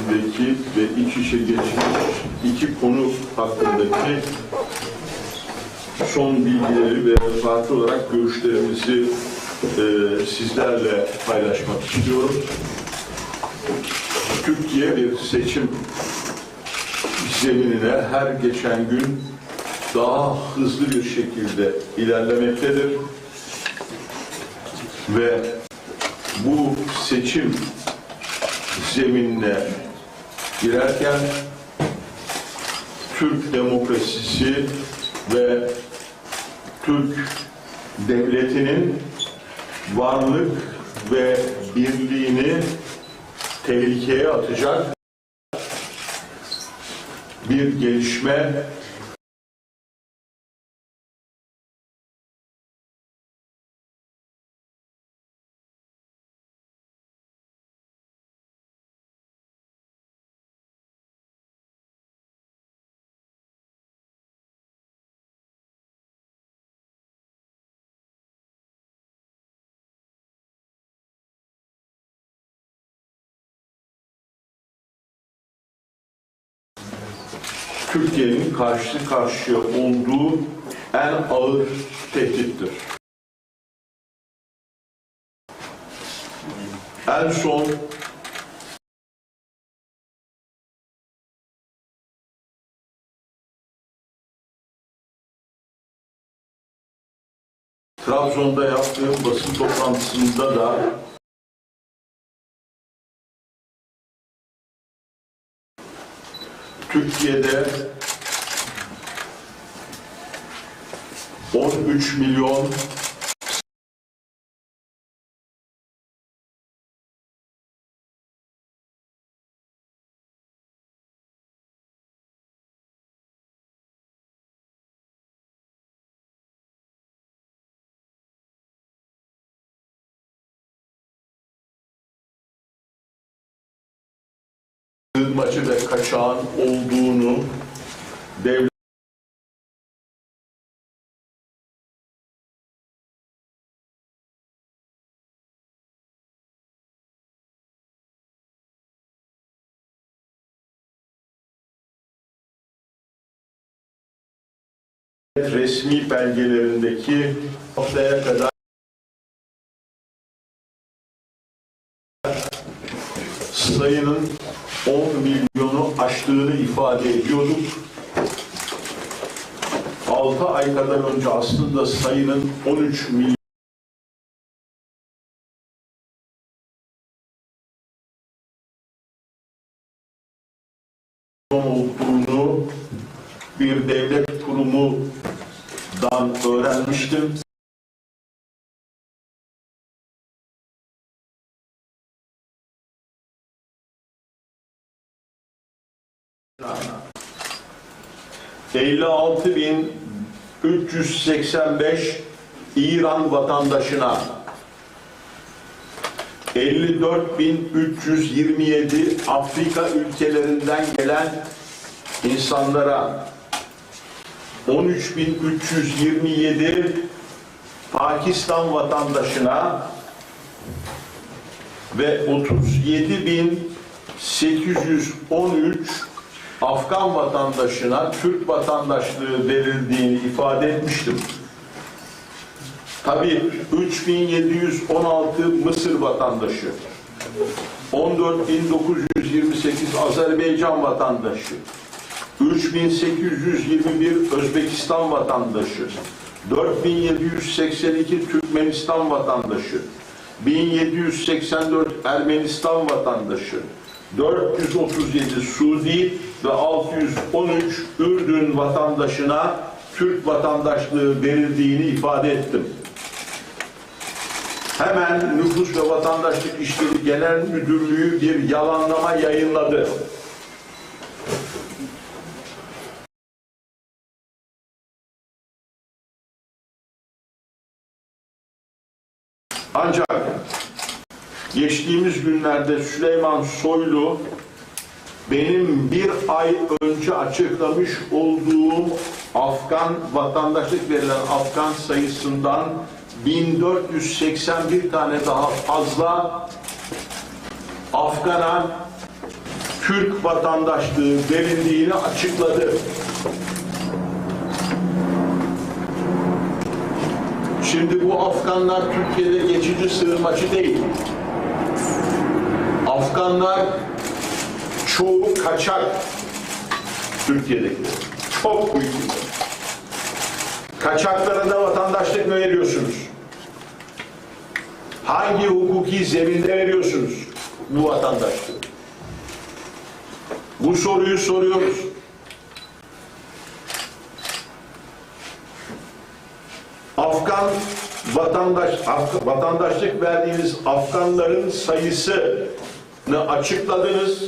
üzerindeki ve iç içe geçmiş iki konu hakkındaki son bilgileri ve farklı olarak görüşlerimizi e, sizlerle paylaşmak istiyorum. Türkiye bir seçim zeminine her geçen gün daha hızlı bir şekilde ilerlemektedir. Ve bu seçim zeminine girerken Türk demokrasisi ve Türk devletinin varlık ve birliğini tehlikeye atacak bir gelişme Türkiye'nin karşı karşıya olduğu en ağır tehdittir. En son Trabzon'da yaptığım basın toplantısında da Türkiye'de 13 milyon kaçağın olduğunu devlet resmi belgelerindeki noktaya kadar sayının 10 milyonu aştığını ifade ediyorduk. 6 ay kadar önce aslında sayının 13 milyon olduğunu bir devlet kurumundan öğrenmiştim. ...56.385 İran vatandaşına... ...54.327 Afrika ülkelerinden gelen insanlara... ...13.327 Pakistan vatandaşına... ...ve 37.813 Afgan vatandaşına Türk vatandaşlığı verildiğini ifade etmiştim. Tabii 3716 Mısır vatandaşı, 14928 Azerbaycan vatandaşı, 3821 Özbekistan vatandaşı, 4782 Türkmenistan vatandaşı, 1784 Ermenistan vatandaşı, 437 Suudi ve 613 Ürdün vatandaşına Türk vatandaşlığı verildiğini ifade ettim. Hemen Nüfus ve Vatandaşlık İşleri Genel Müdürlüğü bir yalanlama yayınladı. Ancak geçtiğimiz günlerde Süleyman Soylu benim bir ay önce açıklamış olduğum Afgan vatandaşlık verilen Afgan sayısından 1481 tane daha fazla Afgan'a Türk vatandaşlığı verildiğini açıkladı. Şimdi bu Afganlar Türkiye'de geçici sığınmacı değil. Afganlar çoğu kaçak Türkiye'deki. Çok büyük. Kaçaklara da vatandaşlık mı veriyorsunuz? Hangi hukuki zeminde veriyorsunuz bu vatandaşlığı? Bu soruyu soruyoruz. Afgan vatandaş vatandaşlık verdiğiniz Afganların sayısını açıkladınız.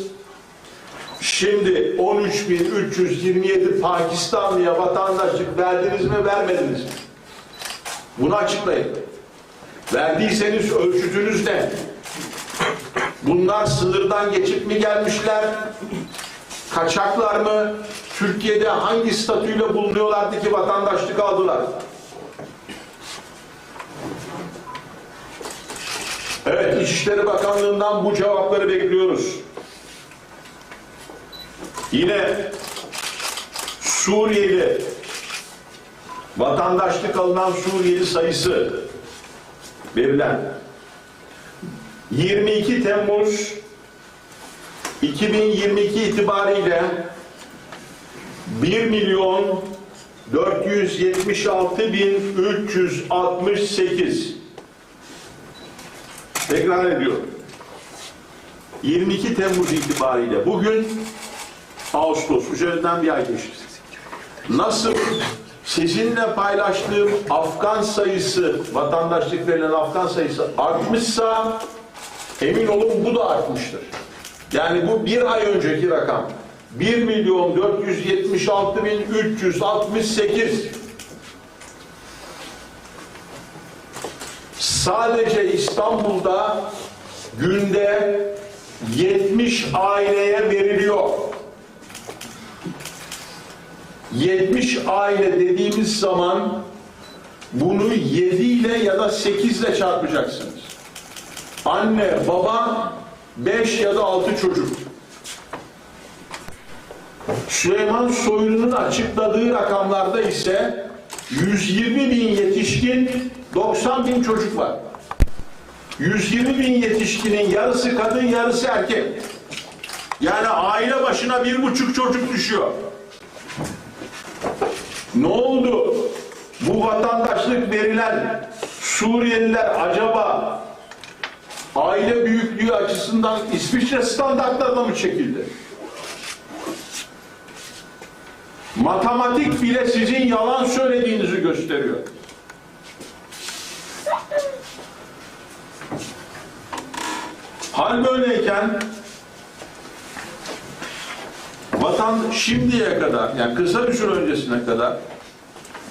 Şimdi 13.327 Pakistanlıya vatandaşlık verdiniz mi vermediniz mi? Bunu açıklayın. Verdiyseniz ölçütünüz ne? Bunlar sınırdan geçip mi gelmişler? Kaçaklar mı? Türkiye'de hangi statüyle bulunuyorlardı ki vatandaşlık aldılar? Evet, İçişleri Bakanlığı'ndan bu cevapları bekliyoruz. Yine Suriyeli vatandaşlık alınan Suriyeli sayısı verilen 22 Temmuz 2022 itibariyle 1 milyon 476 bin 368 tekrar ediyorum 22 Temmuz itibariyle bugün Ağustos üzerinden bir ay geçti. Nasıl sizinle paylaştığım Afgan sayısı, vatandaşlık verilen Afgan sayısı artmışsa emin olun bu da artmıştır. Yani bu bir ay önceki rakam. 1 milyon 476 bin 368 sadece İstanbul'da günde 70 aileye veriliyor. 70 aile dediğimiz zaman bunu 7 ile ya da 8 ile çarpacaksınız. Anne, baba, 5 ya da 6 çocuk. Süleyman Soylu'nun açıkladığı rakamlarda ise 120 bin yetişkin, 90 bin çocuk var. 120 bin yetişkinin yarısı kadın, yarısı erkek. Yani aile başına bir buçuk çocuk düşüyor. Ne oldu? Bu vatandaşlık verilen Suriyeliler acaba aile büyüklüğü açısından İsviçre standartlarına mı çekildi? Matematik bile sizin yalan söylediğinizi gösteriyor. Hal böyleyken vatan şimdiye kadar yani kısa bir süre öncesine kadar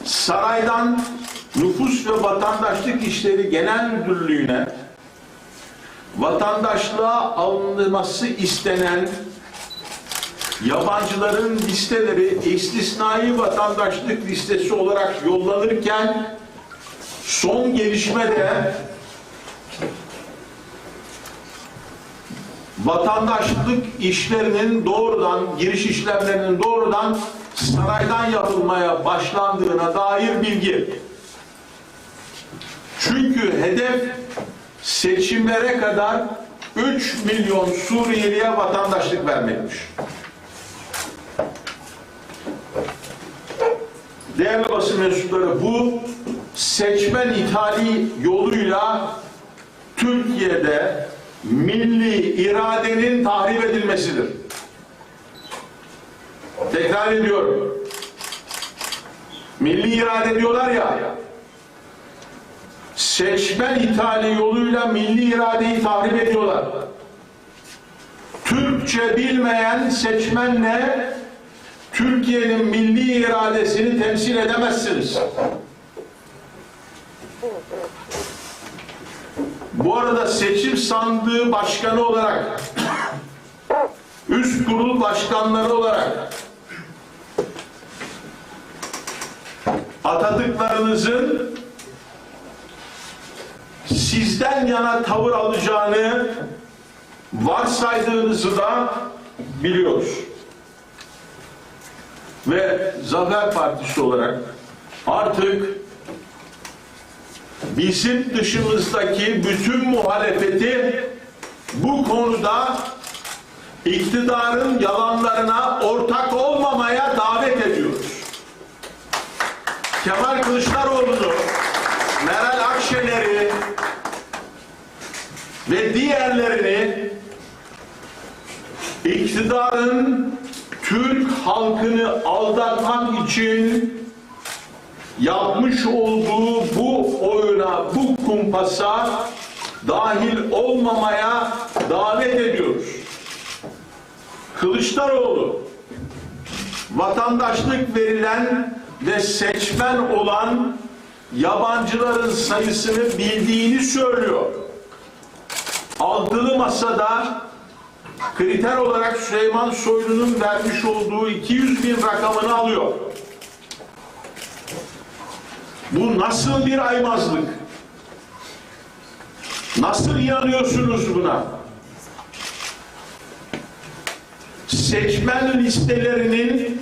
saraydan nüfus ve vatandaşlık işleri genel müdürlüğüne vatandaşlığa alınması istenen yabancıların listeleri istisnai vatandaşlık listesi olarak yollanırken son gelişme de vatandaşlık işlerinin doğrudan, giriş işlemlerinin doğrudan saraydan yapılmaya başlandığına dair bilgi. Çünkü hedef seçimlere kadar 3 milyon Suriyeliye vatandaşlık vermekmiş. Değerli basın mensupları bu seçmen ithali yoluyla Türkiye'de milli iradenin tahrip edilmesidir. Tekrar ediyorum. Milli irade diyorlar ya, seçmen ithali yoluyla milli iradeyi tahrip ediyorlar. Türkçe bilmeyen seçmenle Türkiye'nin milli iradesini temsil edemezsiniz. Bu arada seçim sandığı başkanı olarak üst kurul başkanları olarak atadıklarınızın sizden yana tavır alacağını varsaydığınızı da biliyoruz. Ve Zafer Partisi olarak artık bizim dışımızdaki bütün muhalefeti bu konuda iktidarın yalanlarına ortak olmamaya davet ediyoruz. Kemal Kılıçdaroğlu'nu, Meral Akşener'i ve diğerlerini iktidarın Türk halkını aldatmak için yapmış olduğu bu oyuna, bu kumpasa dahil olmamaya davet ediyoruz. Kılıçdaroğlu vatandaşlık verilen ve seçmen olan yabancıların sayısını bildiğini söylüyor. Altılı masada kriter olarak Süleyman Soylu'nun vermiş olduğu 200 bin rakamını alıyor. Bu nasıl bir aymazlık? Nasıl inanıyorsunuz buna? Seçmen listelerinin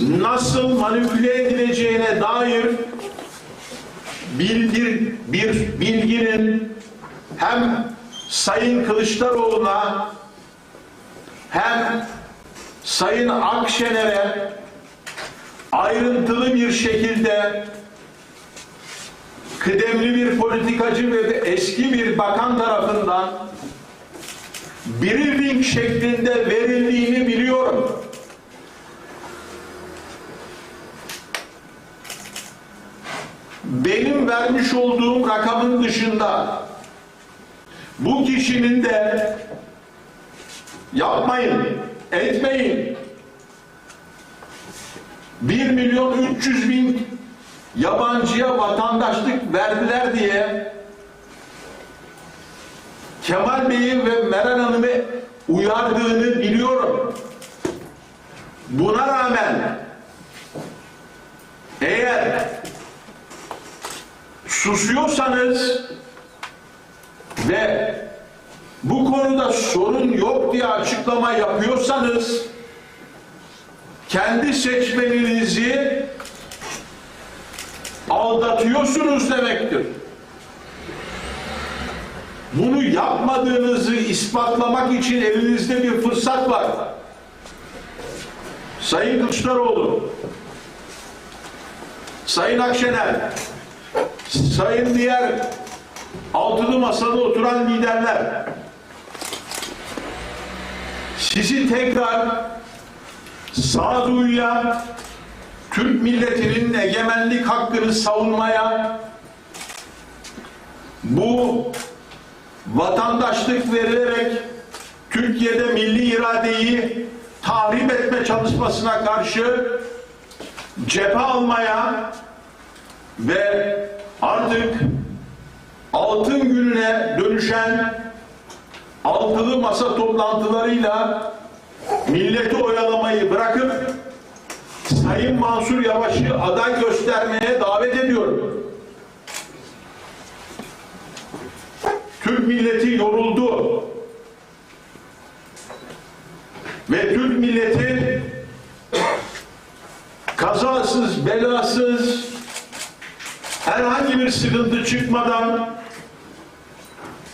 nasıl manipüle edileceğine dair bildir, bir bilginin hem Sayın Kılıçdaroğlu'na hem Sayın Akşener'e ayrıntılı bir şekilde kıdemli bir politikacı ve eski bir bakan tarafından briefing şeklinde verildiğini biliyorum. Benim vermiş olduğum rakamın dışında bu kişinin de yapmayın, etmeyin. 1 milyon 300 bin yabancıya vatandaşlık verdiler diye Kemal Bey'in ve Meral Hanım'ı uyardığını biliyorum. Buna rağmen eğer susuyorsanız ve bu konuda sorun yok diye açıklama yapıyorsanız kendi seçmeninizi aldatıyorsunuz demektir. Bunu yapmadığınızı ispatlamak için elinizde bir fırsat var. Sayın Kılıçdaroğlu, Sayın Akşener, Sayın diğer altılı masada oturan liderler sizi tekrar sağduyuya Türk milletinin egemenlik hakkını savunmaya bu vatandaşlık verilerek Türkiye'de milli iradeyi tahrip etme çalışmasına karşı cephe almaya ve artık altın gününe dönüşen altılı masa toplantılarıyla milleti oyalamayı bırakıp Sayın Mansur Yavaş'ı aday göstermeye davet ediyorum. Türk milleti yoruldu. Ve Türk milleti kazasız, belasız, herhangi bir sıkıntı çıkmadan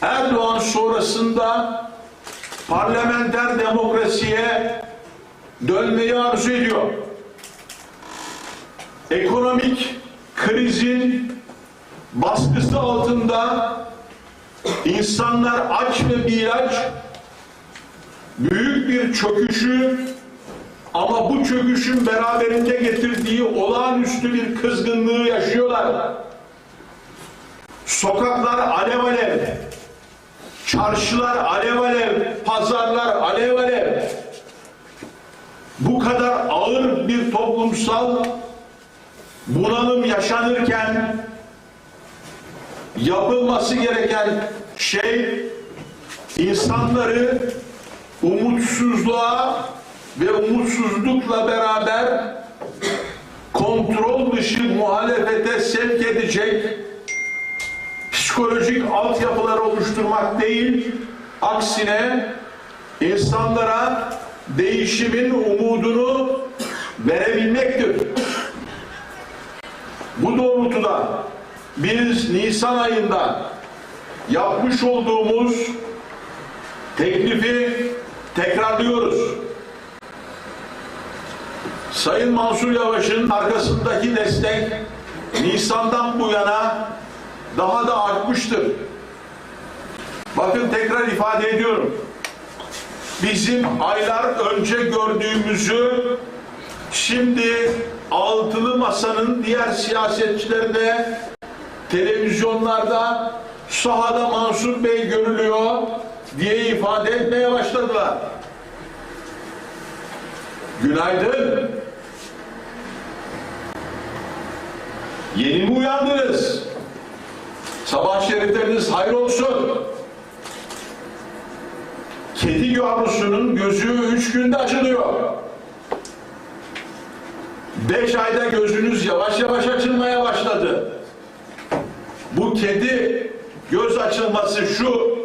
Erdoğan sonrasında parlamenter demokrasiye dönmeyi arzu ediyor. Ekonomik krizin baskısı altında insanlar aç ve milaç büyük bir çöküşü ama bu çöküşün beraberinde getirdiği olağanüstü bir kızgınlığı yaşıyorlar. Sokaklar alev alev, çarşılar alev alev, pazarlar alev alev. Bu kadar ağır bir toplumsal bunalım yaşanırken yapılması gereken şey insanları umutsuzluğa ve umutsuzlukla beraber kontrol dışı muhalefete sevk edecek psikolojik altyapılar oluşturmak değil, aksine insanlara değişimin umudunu verebilmektir. Bu doğrultuda biz Nisan ayında yapmış olduğumuz teklifi tekrarlıyoruz. Sayın Mansur Yavaş'ın arkasındaki destek Nisan'dan bu yana daha da artmıştır. Bakın tekrar ifade ediyorum. Bizim aylar önce gördüğümüzü şimdi altılı masanın diğer siyasetçilerine televizyonlarda sahada Mansur Bey görülüyor diye ifade etmeye başladılar. Günaydın. Yeni mi uyandınız? Sabah şerifleriniz hayır olsun. Kedi yavrusunun gözü üç günde açılıyor. Beş ayda gözünüz yavaş yavaş açılmaya başladı. Bu kedi göz açılması şu.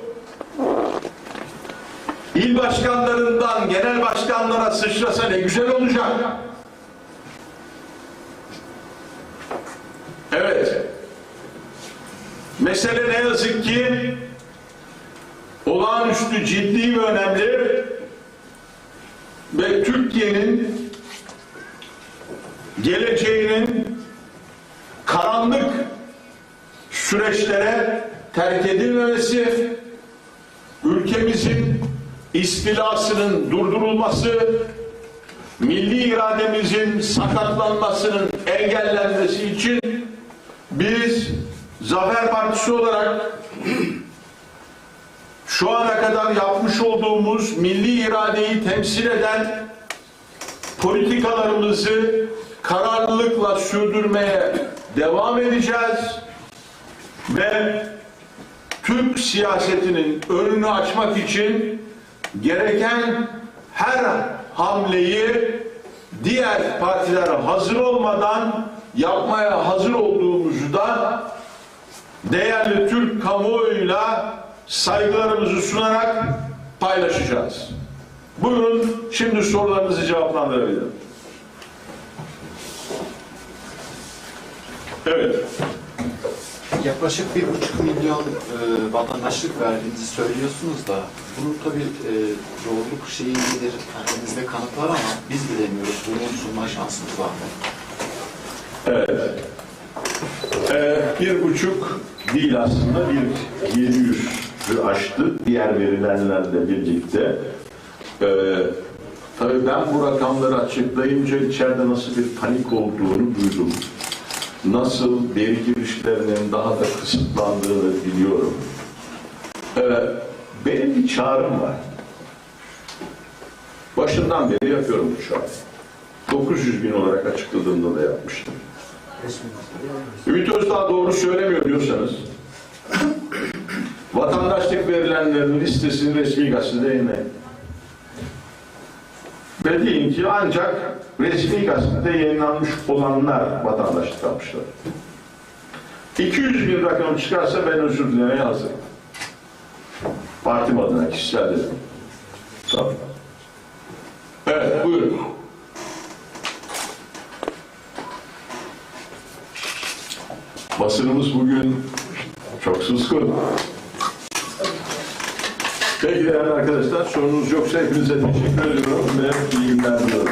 İl başkanlarından genel başkanlara sıçrasa ne güzel olacak. Evet. Mesele ne yazık ki olağanüstü ciddi ve önemli ve Türkiye'nin geleceğinin karanlık süreçlere terk edilmemesi, ülkemizin istilasının durdurulması, milli irademizin sakatlanmasının engellenmesi için biz Zafer Partisi olarak şu ana kadar yapmış olduğumuz milli iradeyi temsil eden politikalarımızı kararlılıkla sürdürmeye devam edeceğiz ve Türk siyasetinin önünü açmak için gereken her hamleyi diğer partiler hazır olmadan yapmaya hazır olduğumuzu da değerli Türk kamuoyuyla saygılarımızı sunarak paylaşacağız. Buyurun şimdi sorularınızı cevaplandırabilirim. Evet. Yaklaşık bir buçuk milyon e, vatandaşlık verdiğinizi söylüyorsunuz da bunun tabii e, doğruluk şeyi nedir? Elinizde kanıt var ama biz bilemiyoruz. Bunu sunma şansınız var mı? Evet. Ee, bir buçuk değil aslında bir 700'ü aştı diğer verilenlerle birlikte. Ee, tabii ben bu rakamları açıklayınca içeride nasıl bir panik olduğunu duydum. Nasıl veri girişlerinin daha da kısıtlandığını biliyorum. Ee, benim bir çağrım var. Başından beri yapıyorum bu çağrıyı. 900 bin olarak açıkladığımda da yapmıştım. Ümit Özdağ doğru söylemiyor diyorsanız vatandaşlık verilenlerin listesini resmi gazetede yayınlayın. Ve deyin ki ancak resmi gazetede yayınlanmış olanlar vatandaşlık almışlar. 200 bin rakam çıkarsa ben özür dilemeye hazırım. Partim adına kişisel dedim. Tamam. Evet buyurun. Basınımız bugün çok suskun. Peki değerli arkadaşlar sorunuz yoksa hepinize teşekkür ediyorum ve iyi günler diliyorum.